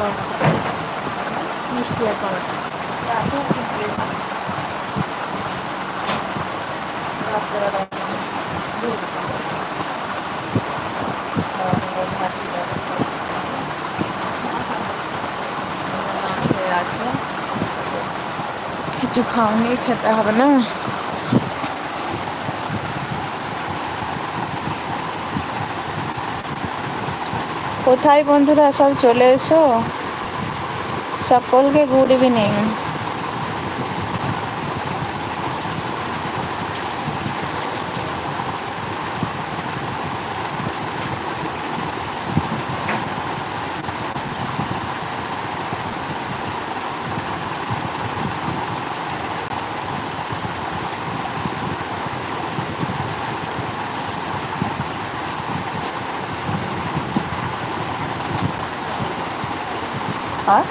পরোটা। মিষ্টি আর পরোটা। কিছু খাওয়ানি খেতে হবে না। কোথায় বন্ধুরা সব চলে এসো? সকলকে গুড ইভিনিং আর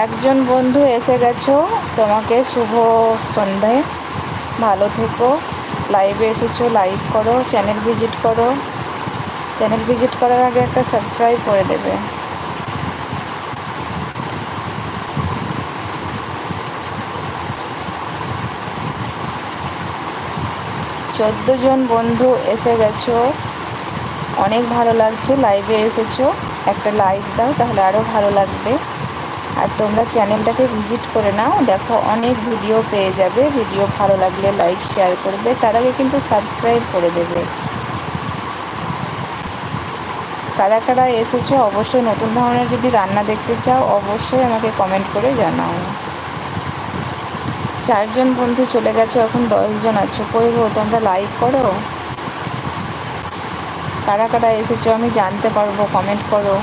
একজন বন্ধু এসে গেছো, তোমাকে শুভ সন্ধে ভালো থেকো। লাইভে এসেছ লাইভ করো চ্যানেল ভিজিট করো। চ্যানেল ভিজিট করার আগে একটা সাবস্ক্রাইব করে দেবে। চোদ্দ জন বন্ধু এসে গেছো। অনেক ভালো লাগছে। লাইভে এসেছ। একটা লাইক দাও, তাহলে আরও ভালো লাগবে। আর তোমরা চ্যানেলটাকে ভিজিট করে নাও। দেখো, অনেক ভিডিও পেয়ে যাবে। ভিডিও ভালো লাগলে লাইক, শেয়ার করবে। তার আগে কিন্তু সাবস্ক্রাইব করে দেবে। কারা কারা এসেছ, অবশ্যই নতুন ধরনের যদি রান্না দেখতে চাও, অবশ্যই আমাকে কমেন্ট করে জানাও। চারজন বন্ধু চলে গেছে, এখন দশজন আছো। কই গো, তোমরা লাইক করো? কারা কারা এসেছ, আমি জানতে পারব কমেন্ট করো।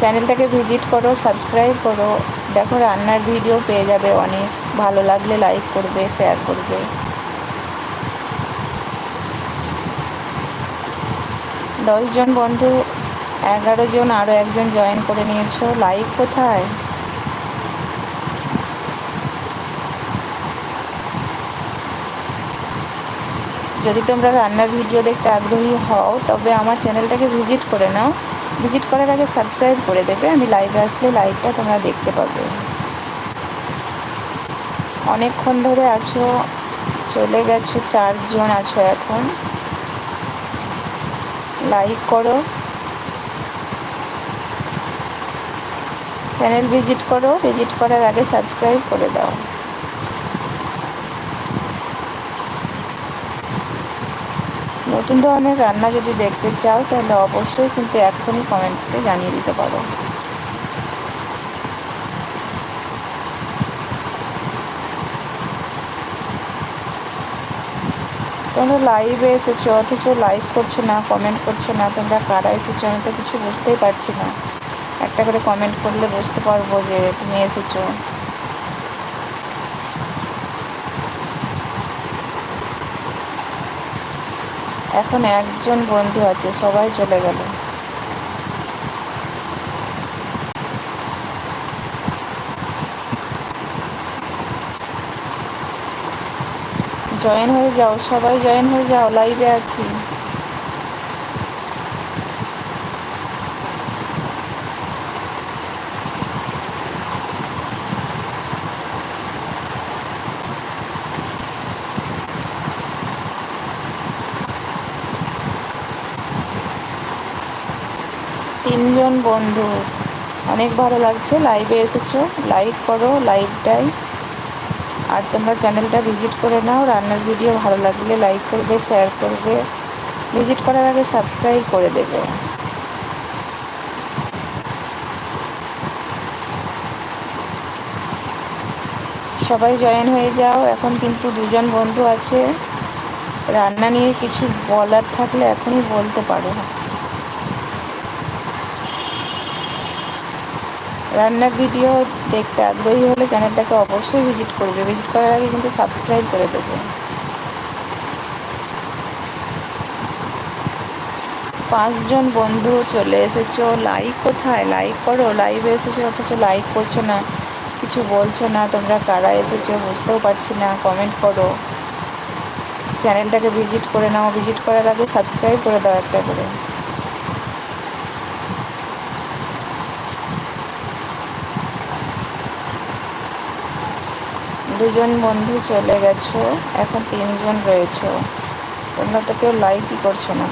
চ্যানেলটাকে ভিজিট করো, সাবস্ক্রাইব করো। দেখো রান্নার ভিডিও পেয়ে যাবে অনেক। ভালো লাগলে লাইক করবে, শেয়ার করবে। দশজন বন্ধু, এগারো জন আরও একজন জয়েন করে নিয়েছো। লাইক কোথায়? যদি তোমরা রান্নার ভিডিও দেখতে আগ্রহী হও, তবে আমার চ্যানেলটাকে ভিজিট করে নাও। ভিজিট করার আগে সাবস্ক্রাইব করে দেবে। আমি লাইভে আসলে লাইভটা তোমরা দেখতে পাবে। অনেকক্ষণ ধরে আছো, চলে গেছো, চারজন আছো এখন। লাইক করো। চ্যানেল ভিজিট করো ভিজিট করার আগে সাবস্ক্রাইব করে দাও। নতুন ধরনের রান্না যদি দেখতে চাও, তাহলে অবশ্যই কিন্তু এক্ষুনি কমেন্টে জানিয়ে দিতে পারো। তোমরা লাইভে এসেছ, অথচ লাইভ করছ না কমেন্ট করছ না, তোমরা কারা এসেছ আমি তো কিছু বুঝতেই পারছি না। একটা করে কমেন্ট করলে বুঝতে পারব যে তুমি এসেছ। এখন একজন বন্ধু আছে, সবাই চলে গেল। জয়েন হয়ে যাও, সবাই জয়েন হয়ে যাও লাইভে আছি। তিনজন বন্ধু। অনেক ভালো লাগছে লাইভে এসেছ লাইক করো লাইভটাই আর তোমরা চ্যানেলটা ভিজিট করে নাও, রান্নার ভিডিও ভালো লাগলে লাইক করবে শেয়ার করবে। ভিজিট করার আগে সাবস্ক্রাইব করে দেবে। সবাই জয়েন হয়ে যাও, এখন কিন্তু দুজন বন্ধু আছে। রান্না নিয়ে কিছু বলার থাকলে এখনই বলতে পারো। রান্নার ভিডিও দেখতে আগ্রহী হলে চ্যানেলটাকে অবশ্যই ভিজিট করবে। ভিজিট করার আগে কিন্তু সাবস্ক্রাইব করে দেবে। পাঁচজন বন্ধু চলে এসেছ। লাইক কোথায়? লাইক করো। লাইভে এসেছ অথচ লাইক করছ না। কিছু বলছো না। তোমরা কারা এসেছ বুঝতেও পারছি না। কমেন্ট করো। চ্যানেলটাকে ভিজিট করে নাও। ভিজিট করার আগে সাবস্ক্রাইব করে দাও একটা করে। দুজন বন্ধু চলে গেছো, এখন তিনজন রয়েছো। তোমরা তো কেউ লাইকই করছ না।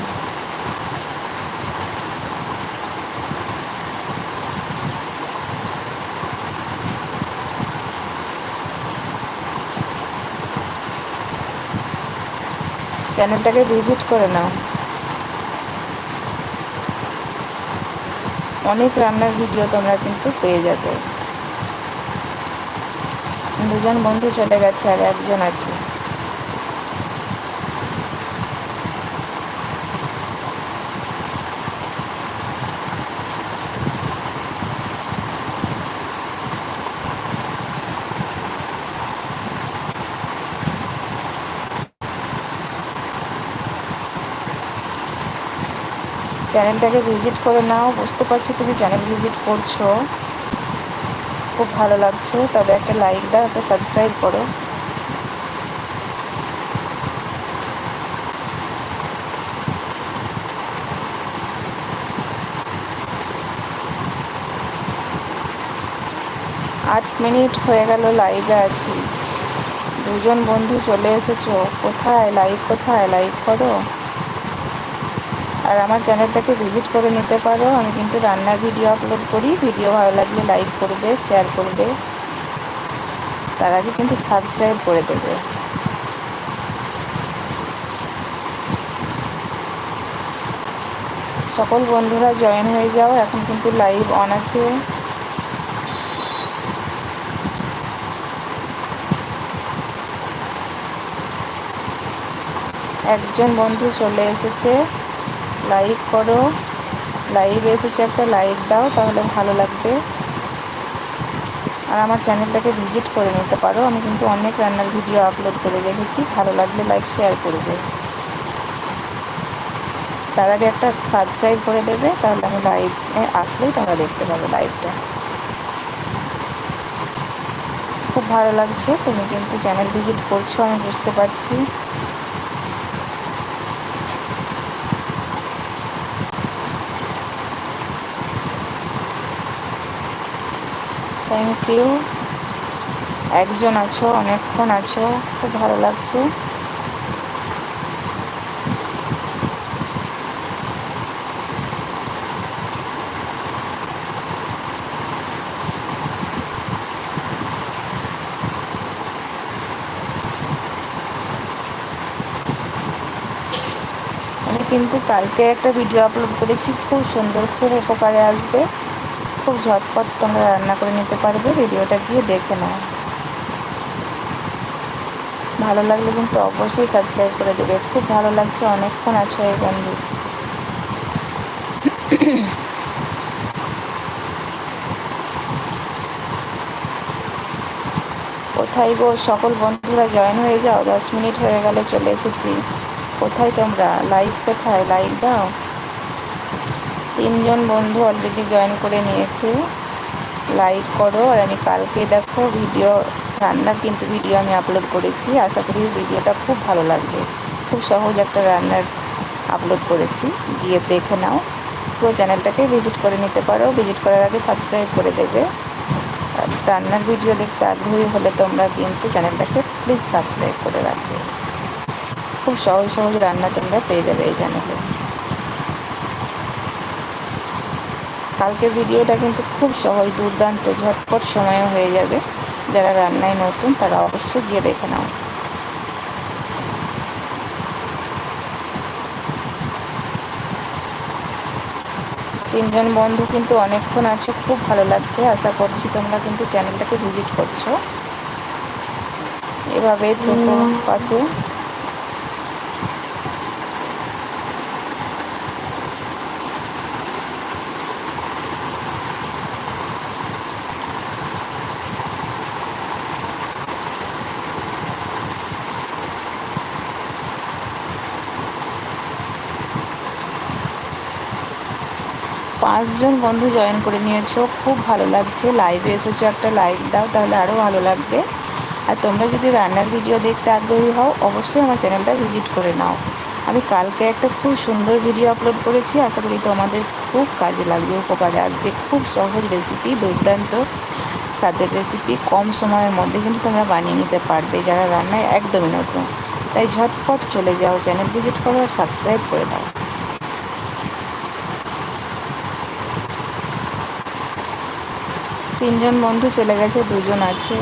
চ্যানেলটাকে ভিজিট করে নাও। অনেক রান্নার ভিডিও তোমরা কিন্তু পেয়ে যাবে। দুজন বন্ধু চলে গেছে আর একজন আছে। চ্যানেলটাকে ভিজিট করে নাও। বুঝতে পারছি তুমি চ্যানেল ভিজিট করছ। খুব ভালো লাগছে। তবে একটা লাইক দাও, একটা সাবস্ক্রাইব করো। আট মিনিট হয়ে গেল লাইভে আছি। দুজন বন্ধু চলে এসেছ। কোথায়? লাইক কোথায়? লাইক করো। আর আমার চ্যানেলটাকে ভিজিট করে নিতে পারো। আমি কিন্তু রান্নার ভিডিও আপলোড করি। ভিডিও ভালো লাগলে লাইক করবে, শেয়ার করবে। তার আগে কিন্তু সাবস্ক্রাইব করে দেবে। সকল বন্ধুরা জয়েন হয়ে যাও। এখন কিন্তু লাইভ অন আছে। একজন বন্ধু চলে এসেছে। লাইক করো। লাইভ এসেছে একটা লাইক দাও, তাহলে ভালো লাগবে। আর আমার চ্যানেলটাকে ভিজিট করে নিতে পারো। আমি কিন্তু অনেক রান্নার ভিডিও আপলোড করে রেখেছি। ভালো লাগলে লাইক শেয়ার করবে। তার আগে একটা সাবস্ক্রাইব করে দেবে, তাহলে আমি লাইভে আসলেই তোমরা দেখতে পাবে লাইভটা খুব ভালো লাগছে। তুমি কিন্তু চ্যানেল ভিজিট করছ, আমি বুঝতে পারছি। থ্যাংক ইউ একজন আছো, অনেকক্ষণ আছো, খুব ভালো লাগছে। কিন্তু কালকে একটা ভিডিও আপলোড করেছি, খুব সুন্দর, খুব উপকারে আসবে। খুব ঝটপট তোমরা রান্না করে নিতে পারবে, ভিডিওটা গিয়ে দেখে নাও। ভালো লাগলে কিন্তু অবশ্যই সাবস্ক্রাইব করে দেবে। খুব ভালো লাগছে, অনেকক্ষণ আছো এই বন্ধু। কোথায় গো? সকল বন্ধুরা জয়েন হয়ে যাও, দশ মিনিট হয়ে গেল, চলে এসেছি। কোথায় তোমরা? লাইক কোথায়? লাইক দাও। তিনজন বন্ধু অলরেডি জয়েন করে নিয়েছে। লাইক করো আর আমি কালকে দেখো ভিডিও রান্নার কিন্তু ভিডিও আমি আপলোড করেছি। আশা করি ভিডিওটা খুব ভালো লাগবে। খুব সহজ একটা রান্নার আপলোড করেছি। গিয়ে দেখে নাও। পুরো চ্যানেলটাকে ভিজিট করে নিতে পারো। ভিজিট করার আগে সাবস্ক্রাইব করে দেবে। রান্নার ভিডিও দেখতে আগ্রহী হলে তোমরা কিন্তু চ্যানেলটাকে প্লিজ সাবস্ক্রাইব করে রাখবে। খুব সহজ সহজ রান্না তোমরা পেয়ে যাবে এই চ্যানেলে কালকের ভিডিওটা কিন্তু খুব সহজ দুর্দান্ত ঝটপট সময়ে হয়ে যাবে। যারা রান্নায় নতুন তারা অবশ্যই গিয়ে দেখে নাও। তিনজন বন্ধু কিন্তু অনেকক্ষণ আছো খুব ভালো লাগছে। আশা করছি তোমরা কিন্তু চ্যানেলটাকে ভিজিট করছ। এভাবে থেকো পাশে। পাঁচজন বন্ধু জয়েন করে নিয়েছো। খুব ভালো লাগছে। লাইভে এসেছ একটা লাইক দাও, তাহলে আরও ভালো লাগবে। আর তোমরা যদি রান্নার ভিডিও দেখতে আগ্রহী হও, অবশ্যই আমার চ্যানেলটা ভিজিট করে নাও। আমি কালকে একটা খুব সুন্দর ভিডিও আপলোড করেছি। আশা করি তোমাদের খুব কাজে লাগবে, উপকারে আসবে। খুব সহজ রেসিপি দুর্দান্ত স্বাদের রেসিপি কম সময়ের মধ্যে কিন্তু তোমরা বানিয়ে নিতে পারবে যারা রান্নায় একদমই নতুন। তাই ঝটপট চলে যাও চ্যানেল ভিজিট করো আর সাবস্ক্রাইব করে দাও। তিনজন বন্ধু চলে গেছে, দুজন আছে।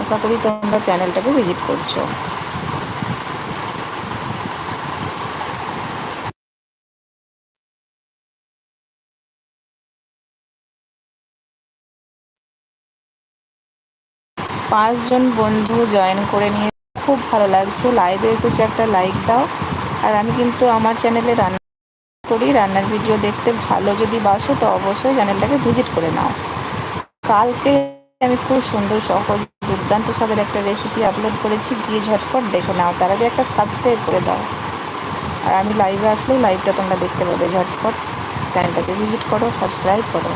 আশা করি তোমরা চ্যানেলটাকে ভিজিট করছ। পাঁচজন বন্ধু জয়েন করে নিয়ে খুব ভালো লাগছে। লাইভে এসেছে একটা লাইক দাও। আর আমি কিন্তু আমার চ্যানেলে রান্না করি। রান্নার ভিডিও দেখতে ভালো যদি বাসো, তো অবশ্যই চ্যানেলটাকে ভিজিট করে নাও। কালকে আমি খুব সুন্দর সহজ দুর্দান্ত স্বাদের একটা রেসিপি আপলোড করেছি, গিয়ে ঝটপট দেখে নাও। তার আগে একটা সাবস্ক্রাইব করে দাও। আর আমি লাইভে আসলে লাইভটা তোমরা দেখতে পাবে। ঝটপট চ্যানেলটাকে ভিজিট করো সাবস্ক্রাইব করো।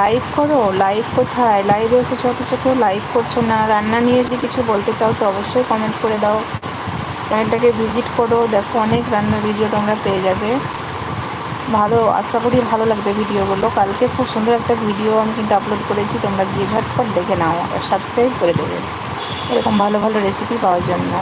লাইভ করো? লাইভ কোথায়? লাইভে এসেছ অথচ কেউ লাইভ করছ না? রান্না নিয়ে যদি কিছু বলতে চাও তো অবশ্যই কমেন্ট করে দাও। চ্যানেলটাকে ভিজিট করো। দেখো অনেক রান্নার ভিডিও তোমরা পেয়ে যাবে। ভালো, আশা করি ভালো লাগবে ভিডিওগুলো কালকে খুব সুন্দর একটা ভিডিও আমি কিন্তু আপলোড করেছি। তোমরা গিয়ে ঝটপট দেখে নাও আর সাবস্ক্রাইব করে দেবে। এরকম ভালো ভালো রেসিপি পাওয়ার জন্য।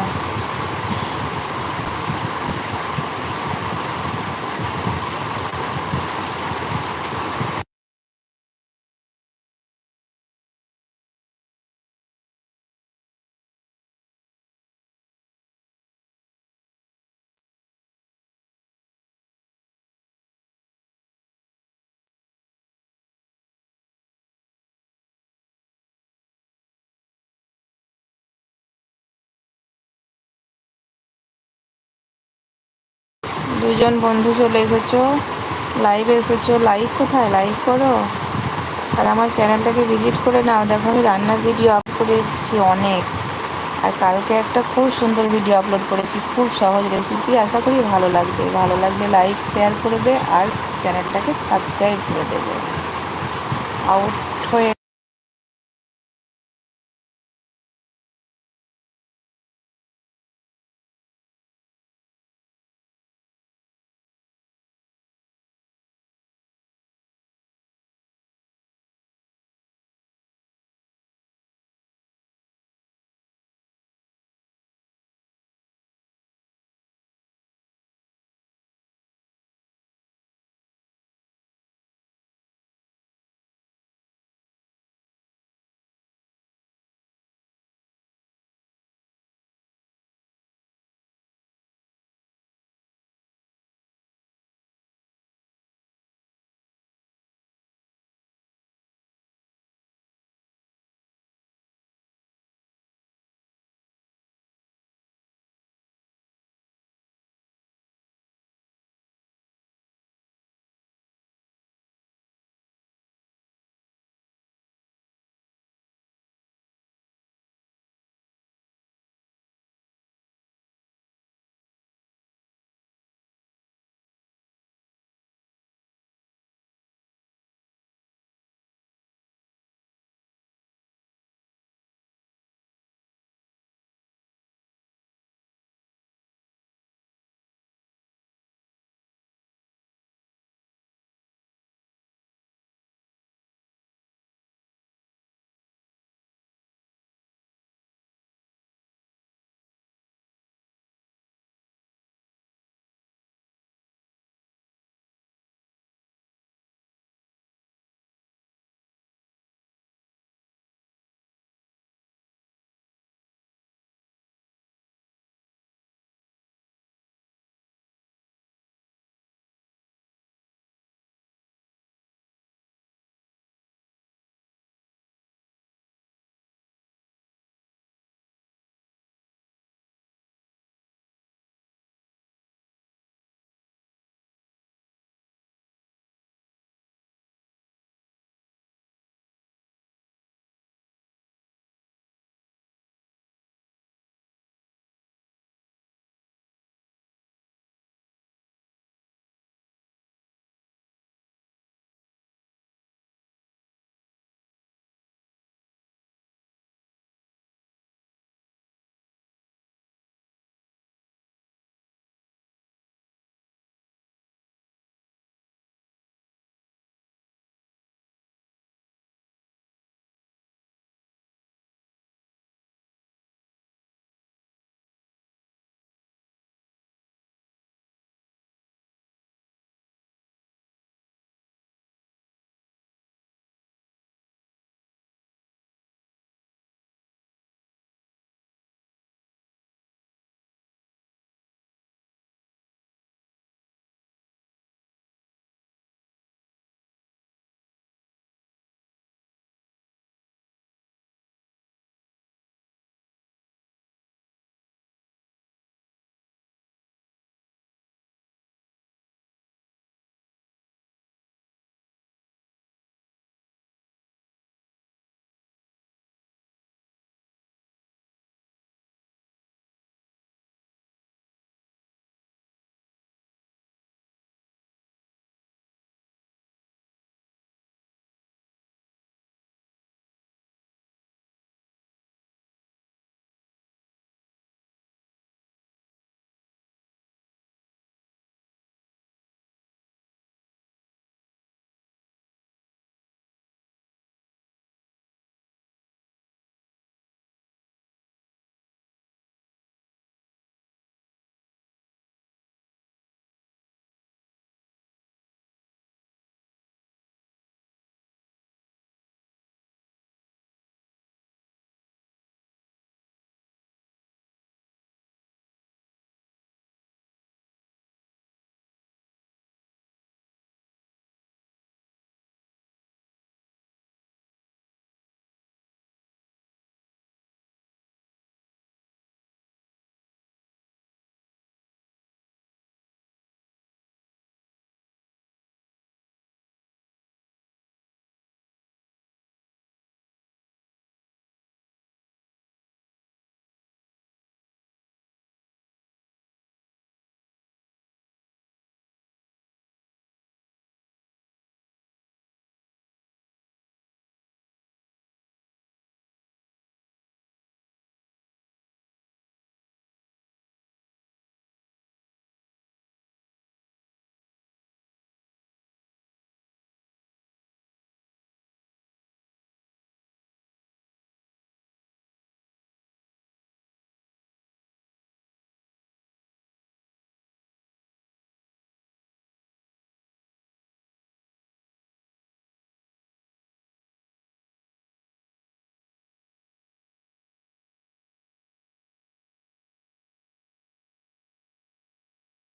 দুজন বন্ধু চলে এসেছ? লাইভে এসেছ? লাইক কোথায়? লাইক করো। আর আমার চ্যানেলটাকে ভিজিট করে নাও। দেখো, আমি রান্নার ভিডিও আপ করেছি অনেক। আর কালকে একটা খুব সুন্দর ভিডিও আপলোড করেছি। খুব সহজ রেসিপি আশা করি ভালো লাগবে। ভালো লাগলে লাইক শেয়ার করবে আর চ্যানেলটাকে সাবস্ক্রাইব করে দেবে। আউট